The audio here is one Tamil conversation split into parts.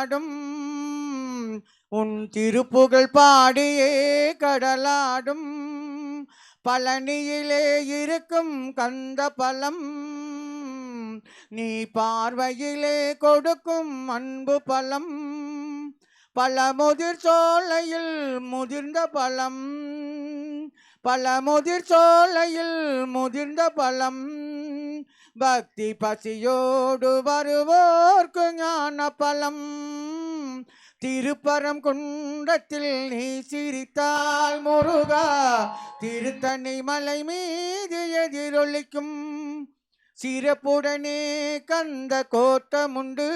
கடலாடும் உன் திருப்புகழ் பாடியே கடலாடும். பழனியிலே இருக்கும் கந்த பலம். நீ பார்வையிலே கொடுக்கும் அன்பு பலம். பல முதிர் சோலையில் முதிர்ந்த பழம் பல முதிர் சோலையில் முதிர்ந்த பழம் பக்தி பசியோடு வருவோர்க்கு ஞான பலம் திருப்பரம் குன்றத்தில் நீ சிரித்தால் முருகா திருத்தணி மலை மீது எதிரொலிக்கும். சிறப்புடனே கந்த கோட்டமுண்டு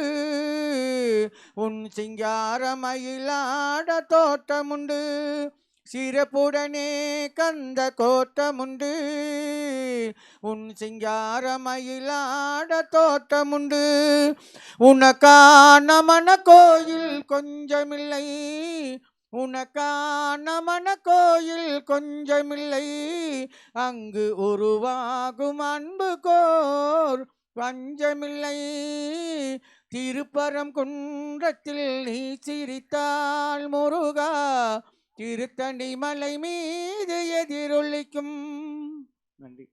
உன் சிங்காரமயிலாட தோட்டமுண்டு. சிறப்புடனே கந்த கோட்டமுண்டு உன் சிங்கார மயிலாட தோட்டமுண்டு உனக்கான மன கோயில் கொஞ்சமில்லை. உனக்கான மன கோயில் கொஞ்சமில்லை. அங்கு உருவாகும் அன்பு கோர் பஞ்சமில்லை. திருப்பரம் குன்றத்தில் நீ சிரித்தால் முரு திருத்தணி மலை மீது எதிரொலிக்கும். நன்றி.